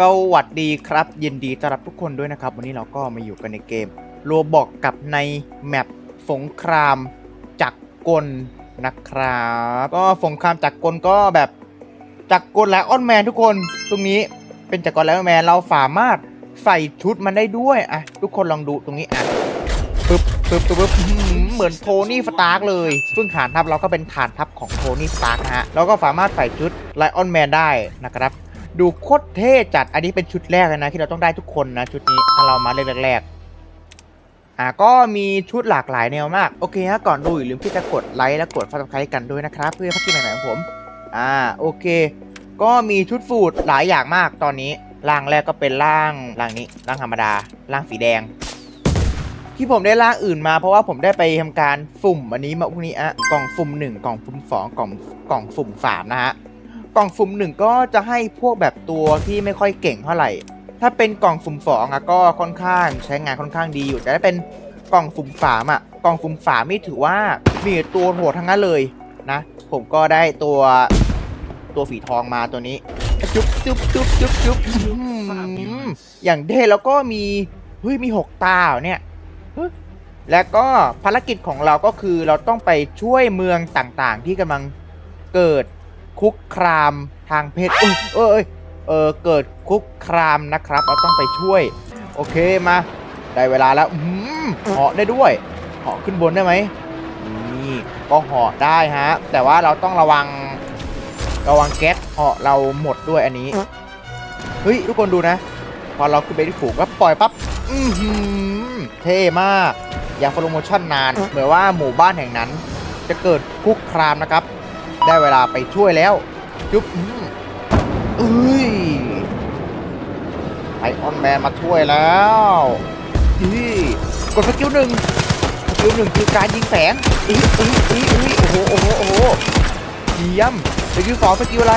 สวัสดีครับ ยินดีต้อนรับทุกคนด้วยนะครับ วันนี้เราก็มาอยู่กันในเกมโรบอกกับในแมปสงครามจักรกลนะครับก็สงครามจักรกลก็แบบจักรกลและออนแมนทุกคนตรงนี้เป็นจักรกลและออนแมนเราสามารถใส่ชุดมันได้ด้วยอะทุกคนลองดูตรงนี้อะปึ๊บปึ๊บปึ๊บปึ๊บเหมือนโทนี่สตาร์กเลยซึ่งฐานทัพเราก็เป็นฐานทัพของโทนี่สตาร์กฮะเราก็สามารถใส่ชุดไลออนแมนได้นะครับ ดูโคตรเท่จัด อันนี้เป็นชุดแรกเลยนะที่เราต้องได้ทุกคนนะชุดนี้ถ้าเรามาเล่นแรกอ่าก็มีชุดหลากหลายแนวมาก โอเคฮะก่อนดูอย่าลืมที่จะกดไลค์และกดฟังคล้กันด้วยนะครับ เพื่อพัฒนาใหม่ๆของผม อ่าโอเค ก็มีชุดฟูดหลายอย่างมากตอนนี้ร่างแรกก็เป็นร่างร่างนี้ร่างธรรมดาร่างสีแดง ที่ผมได้ร่างอื่นมาเพราะว่าผมได้ไปทำการฝุ่มอันนี้มาพวกนี้อะกล่องฝุ่มหนึ่งกล่องฝุ่มสองกล่องกล่องฝุ่มสามนะฮะ กล่องฝุ่มหนึ่งก็จะให้พวกแบบตัวที่ไม่ค่อยเก่งเท่าไหร่ ถ้าเป็นกล่องฝุ่มสองอะก็ค่อนข้างใช้งานค่อนข้างดีอยู่ แต่ถ้าเป็นกล่องฝุ่มสามอะกล่องฝุ่มสามนี่ถือว่ามีตัวโหดทั้งนั้นเลยนะ ผมก็ได้ตัวตัวฝีทองมาตัวนี้ จุ๊บจุ๊บจุ๊บจุ๊บจุ๊บอย่างเท่แล้วก็มีเฮ้ยมีหกตาเนี่ยและก็ภารกิจของเราก็คือเราต้องไปช่วยเมืองต่างๆ ที่กำลังเกิด คุกครามทางเพศเอยเอยเอยเออเกิดคุกครามนะครับ เราต้องไปช่วย โอเคมา ได้เวลาแล้วอืมเหาะได้ด้วยเหาะขึ้นบนได้ไหมนี่ก็เหาะได้ฮะ แต่ว่าเราต้องระวังระวังแก๊สเหาะเราหมดด้วยอันนี้เฮ้ยทุกคนดูนะ พอเราขึ้นไปที่ฝูงก็ปล่อยปั๊บอือหือเท่มาก อย่าโปรโมชั่นนานเหมือนว่าหมู่บ้านแห่งนั้น จะเกิดคุกครามนะครับ ได้เวลาไปช่วยแล้ว จุ๊บอืมเอ้ยไอออนแมนมาช่วยแล้วนี่กดสกิลหนึ่งสกิลหนึ่งคือการยิงแสงอีอีอีอีโอ้โหโอ้โหโอ้โหเยี่ยมสกิลสองสกิลอะไร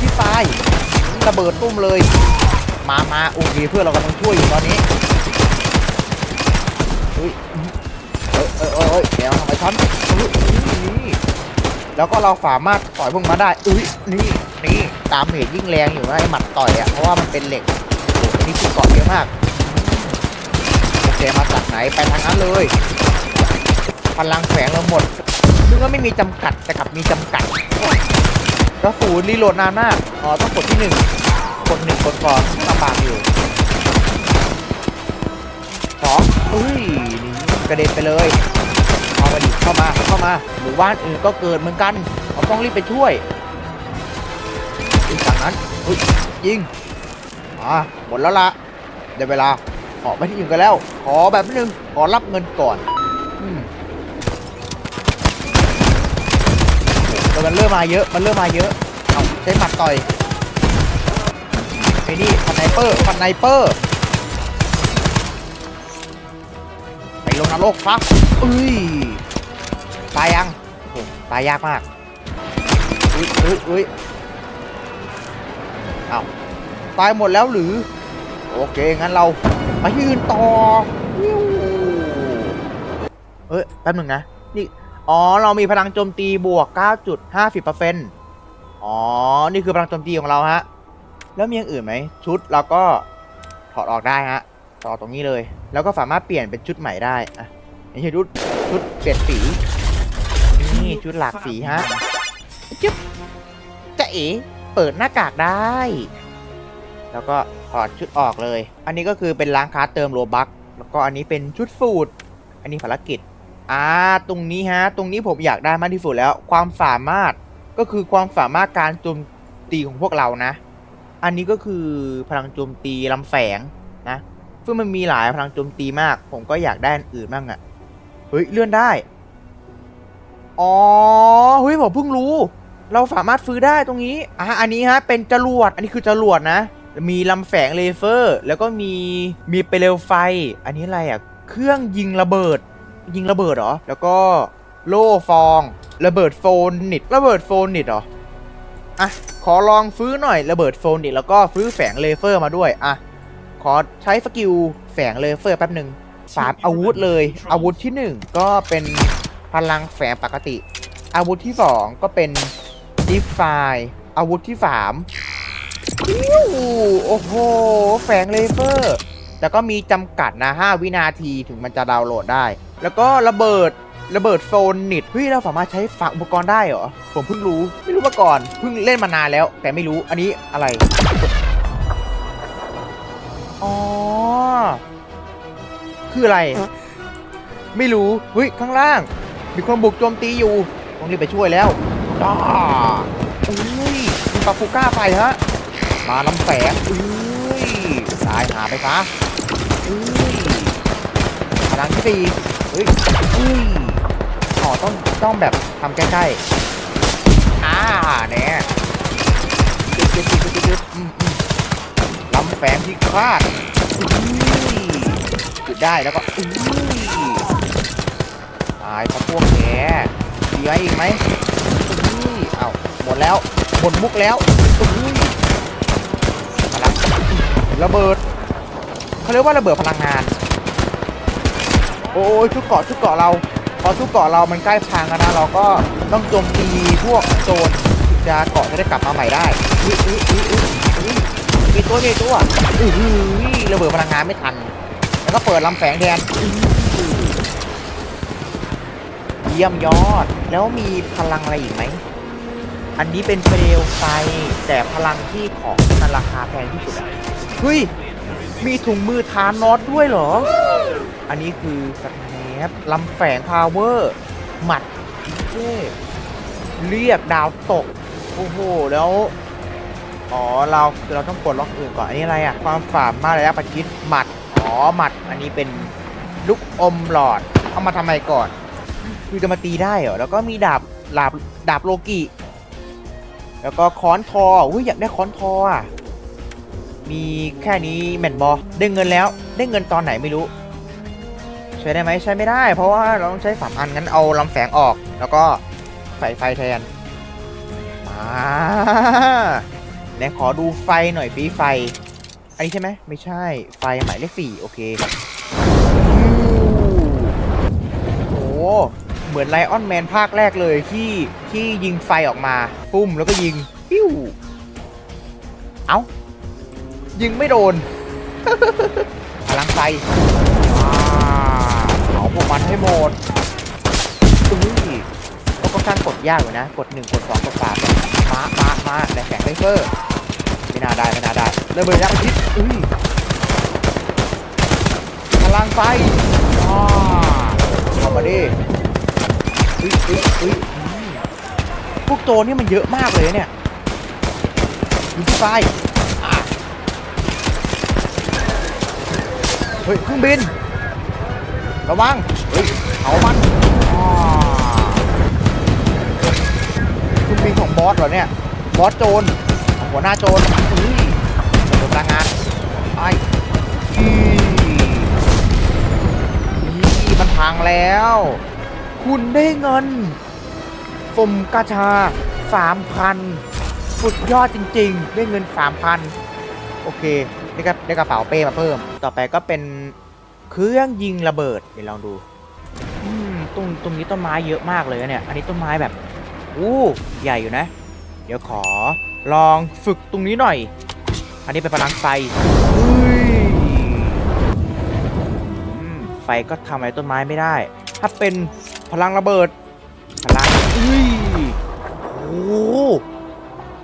ที่ตายระเบิดตุ้มเลย มามาโอเคเพื่อนเรากำลังช่วยอยู่ตอนนี้เฮ้ยเอ้ยเอ้ยเอ้ยเอ้ยแกมาทำไมฉันเฮ้ยนี่ แล้วก็เราสามารถต่อยพวกมันได้ อุ้ยนี่นี่ตามเหตุยิ่งแรงอยู่นะไอ้หมัดต่อยอะ่ะเพราะว่ามันเป็นเหล็กโอ้นี่คือเกาะเยอะมากโอเคมาจากไหนไปทางนั้นเลยพลังแฝงเราหมดซึ่งก็ไม่มีจำกัดแต่กลับมีจำกัดกระสูนรีโหลดนานมากอ๋อต้องกดที่หนึ่งกดหนึ่งกดก่อนลำบากอยู่สองอุ้ยนี่กระเด็นไปเลยเข้ามาดิเข้ามา มาหมู่บ้านอื่นก็เกิดเหมือนกันเราต้องรีบไปช่วยอีกจากนั้นยิงอ่าหมดแล้วละได้เวลาขอไปที่อื่นกันแล้ว ขอแบบนึงขอรับเงินก่อนอมโอ้โหแต่มันเริ่มมาเยอะมันเริ่มมาเยอะเอาใช้หมัดต่อยไอ้นี่ฟันไนเปอร์ฟันไนเปอร์ไปลงนรกซะเอ้ย ตายยังโอ้ตายยากมาก อุ้ยอุ้ยอุ้ยเอาตายหมดแล้วหรือ โอเค งั้นเราไปที่อื่นต่อเอ้ย แป๊บหนึ่งนะ นี่ อ๋อ เรามีพลังโจมตีบวก 9.50%อ๋อ นี่คือพลังโจมตีของเราฮะ แล้วมีอย่างอื่นไหม ชุดเราก็ถอดออกได้ฮะต่อตรงนี้เลย แล้วก็สามารถเปลี่ยนเป็นชุดใหม่ได้ อะอย่างเช่นชุดชุดเปลี่ยนสี นี่ชุดหลากสีฮะจึ๊บจะเอ๋เปิดหน้ากากได้ แล้วก็ถอดชุดออกเลย อันนี้ก็คือเป็นล้างคาเติมโลบักแล้วก็อันนี้เป็นชุดฟูดอันนี้ภารกิจอ่าตรงนี้ฮะ ตรงนี้ผมอยากได้มากที่สุดแล้ว ความสามารถก็คือความสามารถการโจมตีของพวกเรานะ อันนี้ก็คือพลังโจมตีลำแฝงนะซึ่งมันมีหลายพลังโจมตีมาก ผมก็อยากได้อันอื่นบ้างอะเฮ้ยเลื่อนได้ อ๋อเฮ้ยผมเพิ่งรู้ เราสามารถซื้อได้ตรงนี้อะอันนี้ฮะเป็นจรวด อันนี้คือจรวดนะ มีลำแฝงเลเซอร์ แล้วก็มีมีเปลวไฟ อันนี้อะไรอะ เครื่องยิงระเบิด ยิงระเบิดเหรอ แล้วก็โล่ฟอง ระเบิดโฟนนิดระเบิดโฟนนิดเหรอ อะ ขอลองฟื้อหน่อยระเบิดโฟนนิดแล้วก็ฟื้อแฝงเลเซอร์มาด้วย อะ ขอใช้สกิลแฝงเลเซอร์แป๊บหนึ่งสามอาวุธเลย อาวุธที่หนึ่งก็เป็น พลังแฝงปกติ อาวุธที่สองก็เป็นดิฟไฟอาวุธที่สามโอ้โห แฝงเลเซอร์แต่ก็มีจำกัดนะ 5 วินาทีถึงมันจะดาวน์โหลดได้ แล้วก็ระเบิดระเบิดโซนนิดเฮ้ยเราสามารถใช้ฝังอุปกรณ์ได้เหรอ ผมเพิ่งรู้ ไม่รู้มาก่อน เพิ่งเล่นมานานแล้ว แต่ไม่รู้อันนี้อะไร อ๋อ คืออะไร ไม่รู้เฮ้ยข้างล่าง มีคนบุกโจมตีอยู่ต้องรีบไปช่วยแล้วจ้าอุ้ยมีปาฟูก้าไปฮะ มาลำแฝงอุ้ยตายหาไปซะอุ้ยพลังที่สี่เฮ้ยอุ้ยอ๋อต้องต้องแบบทำใกล้ๆอ่าเนี่ยจึ๊ดจึ๊ดจึ๊ดจึ๊ดจึ๊ดลำแฝงที่คลาดอุ้ยจุดได้แล้วก็อุ้ยายเพราะพวกแกเหลืออีกไหมอุ้ยเอาหมดแล้วหมดมุกแล้วอุ้ยพลังระเบิดเขาเรียกว่าระเบิดพลังงาน โอ้ยชุดเกาะชุดเกาะเราพอชุดเกาะเรามันใกล้พังแล้วนะเราก็ต้องโจมตีพวกโจรจะเกาะจะได้กลับมาใหม่ได้อุ๊ยอุ๊ยอุ๊ยอุ๊ยมีตัวมีตัวอือหือระเบิดพลังงานไม่ทันแล้วก็เปิดลำแฝงแทน เยี่ยมยอด แล้วมีพลังอะไรอีกไหม อันนี้เป็นเปลวไฟ แต่พลังที่ของมันราคาแพงที่สุดอะเฮ้ย มีถุงมือทานนอสด้วยเหรอ อันนี้คือสแนปลำแฝงพาวเวอร์ หมัดเทเรียกดาวตก โอ้โห แล้ว อ๋อ เราเราต้องกดล็อกอื่นก่อน อันนี้อะไรอะความสามารถระยะประชิดหมัด อ๋อ หมัด อันนี้เป็นลูกอมหลอด เอามาทำไมก่อน คือจะมาตีได้เหรอ แล้วก็มีดาบดาบดาบโลกิ แล้วก็ค้อนทออุ้ยอยากได้ค้อนทออะ มีแค่นี้แมนบอได้เงินแล้ว ได้เงินตอนไหนไม่รู้ ใช้ได้ไหมใช้ไม่ได้ เพราะว่าเราต้องใช้สามอันงั้นเอาลำแฝงออก แล้วก็ใส่ไฟแทน มาไหนขอดูไฟหน่อยฟีไฟ อันนี้ใช่ไหมไม่ใช่ ไฟหมายเลขสี่โอเคโอ้ เหมือนไลออนแมนภาคแรกเลยที่ที่ยิงไฟออกมาปุ้มแล้วก็ยิงปิ้วเอ้า ยิงไม่โดน พลังไฟอาเอาพวกมันให้หมดอุ้ยก็ค่อนข้างกดยากอยู่นะ กด1กด2กด3มมามามาในแข่งไซเฟอร์ไม่น่าได้ไม่น่าได้เริ่มเบิดยักษ์พิษอุ้ยพลังไฟอ่าเข้ามาดิ อุ้ยอุ้ยอุ้ยพวกโจรนี่มันเยอะมากเลยเนี่ยยู่ที่ไฟเฮ้ยเครื่องบิน ระวัง เฮ้ยเอามันเครื่องบินของบอสเหรอเนี่ย บอสโจร หัวหน้าโจรอุ้ยระเบิดพลังงานไอ้อีนี่มันพังแล้ว คุณได้เงินฟมกาชาสามพันสุดยอดจริง ๆ ได้เงินสามพันโอเค ได้กระได้กระเป๋าเป้มาเพิ่ม ต่อไปก็เป็นเครื่องยิงระเบิด เดี๋ยวลองดูตรงตรงนี้ต้นไม้เยอะมากเลยเนี่ย อันนี้ต้นไม้แบบอู้ใหญ่อยู่นะ เดี๋ยวขอลองฝึกตรงนี้หน่อย อันนี้เป็นพลังไฟเฮ้ยไฟก็ทำอะไรต้นไม้ไม่ได้ ถ้าเป็น พลังระเบิด พลังอุ้ยโอ้โห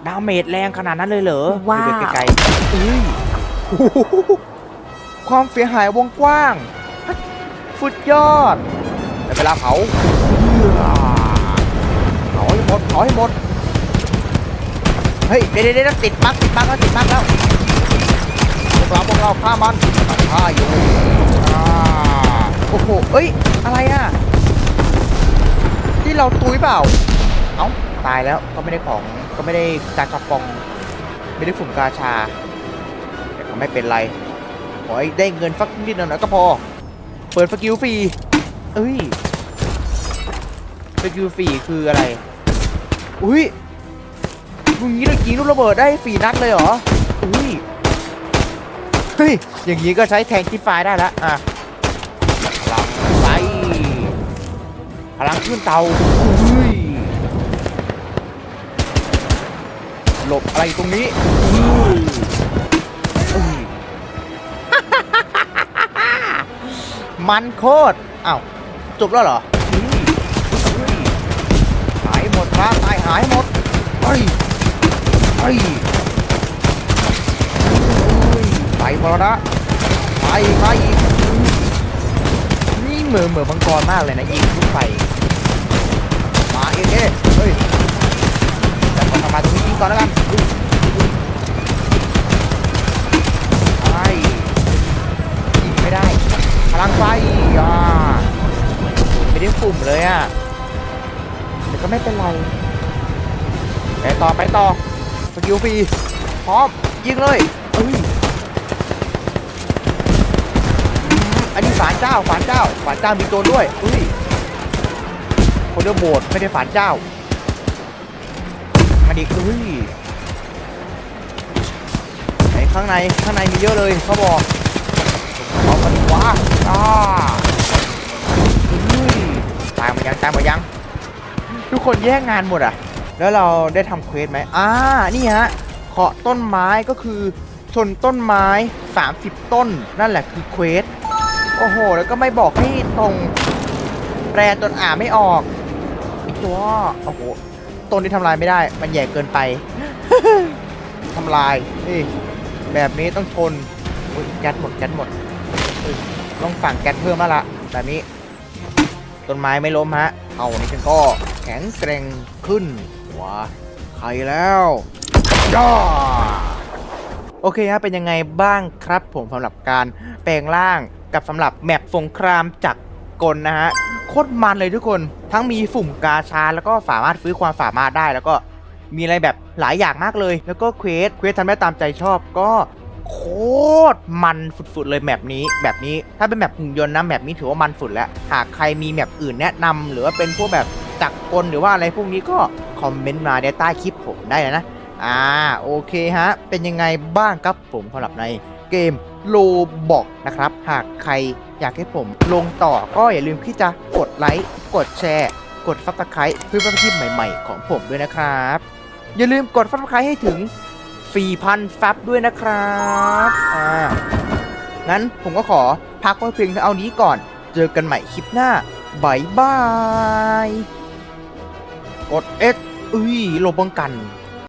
ดาเมจแรงขนาดนั้นเลยเหรอว้าวไกลๆอุ้ยโอ้โหความเสียหายวงกว้างสุดยอดแต่เวลาเผาเผาให้หมดเผาให้หมด เฮ้ย เดี๋ยวเดี๋ยวติดบั๊กติดบั๊กแล้วติดบั๊กแล้วพวกเราพวกเราฆ่ามันฆ่าอยู่อ่าโอ้โหเอ้ย อะไรอะ ที่เราตุยเปล่า เอ้า ตายแล้วก็ไม่ได้ของก็ไม่ได้กาชาปอง ไม่ได้ฝุ่นกาชาแต่ก็ไม่เป็นไร ขอให้ได้เงินสักนิดหน่อยก็พอ เปิดสกิลฟรี เอ้ยสกิลฟรีคืออะไร อุ้ยมึงงี้เรายิงลูกระเบิดได้ฟรีนัดเลยเหรอ อุ้ย เฮ้ย อย่างนี้ก็ใช้แทงคิดไฟได้แล้วอะ พลังขึ้นเตาอุ้ยหลบอะไรตรงนี้อุ้ยมันโคตรอ้าวจบแล้วเหรอหายหมดครับตายหายหมดเฮ้ยเฮ้ยไปหมดแล้วนะไปไปอีก เหมือนเหมือนมังกรมากเลยนะยิงลูกไฟมาเอ๊เอเฮ้ยแต่ก่อนทำมาตรงนี้ยิงก่อนแล้วกันไปยิงไม่ได้ พลังไฟอ่าไม่ได้ฝุ่มเลยอะแต่ก็ไม่เป็นไรไปต่อไปต่อสกิลฟรีพร้อมยิงเลยเอ้ย อันนี้ฝานเจ้าฝานเจ้าฝานเจ้ามีตัวด้วยอุ้ยคนเดียวโบดไม่ได้ฝานเจ้ามาดิอุ้ยไหนข้างในข้างในมีเยอะเลยเขาบอกเอากันดีวะอ่าอุ้ยตายมายังตายมายัง ทุกคนแย่งงานหมดอะ แล้วเราได้ทำเควสไหมอ่านี่ฮะเคาะต้นไม้ก็คือชนต้นไม้ 30 ต้น นั่นแหละคือเควส โอ้โห แล้วก็ไม่บอกให้ตรงแปรต้นอ่านไม่ออกอีกตัวโอ้โหต้นที่ทำลายไม่ได้ มันใหญ่เกินไปทำลายนี่แบบนี้ต้องชนอุ๊ยแก๊สหมดแก๊สหมดต้องสั่งแก๊สเพิ่มแล้วละแบบนี้ต้นไม้ไม่ล้มฮะ เอาวันนี้ฉันก็แข็งแกร่งขึ้นว้าใครแล้วย่าโอเคฮะเป็นยังไงบ้างครับผมสำหรับการแปลงร่าง กับสำหรับแมปสงครามจากรกลนะฮะโคตรมันเลยทุกคนทั้งมีฝุ่มกาชาแล้วก็สามารถฟื้นความสามารถได้แล้วก็มีอะไรแบบหลายอย่างมากเลย แล้วก็เควสเควสทำได้ตามใจชอบก็โคตรมันฝุดๆเลยแมปนี้แบบนี้ถ้าเป็นแมปหุ่นยนต์นะแมปนี้ถือว่ามันฝุดแล้วหากใครมีแมปอื่นแนะนำหรือว่าเป็นพวกแบบจักรกลหรือว่าอะไรพวกนี้ก็คอมเมนต์มาในใต้คลิปผมได้เลยนะอ่าโอเคฮะเป็นยังไงบ้างครับผมสำหรับใน เกมโลบอกนะครับ หากใครอยากให้ผมลงต่อก็อย่าลืมที่จะกดไลค์ กดแชร์ กดซับสไครต์เพื่อเพื่อนคลิปใหม่ๆ ของผมด้วยนะครับ อย่าลืมกดซับสไครต์ให้ถึง 4,000ฟับด้วยนะครับอ่างั้นผมก็ขอพักไว้เพียงเท่านี้ก่อน เจอกันใหม่คลิปหน้าบายบาย กด X อุ้ยโลบป้องกัน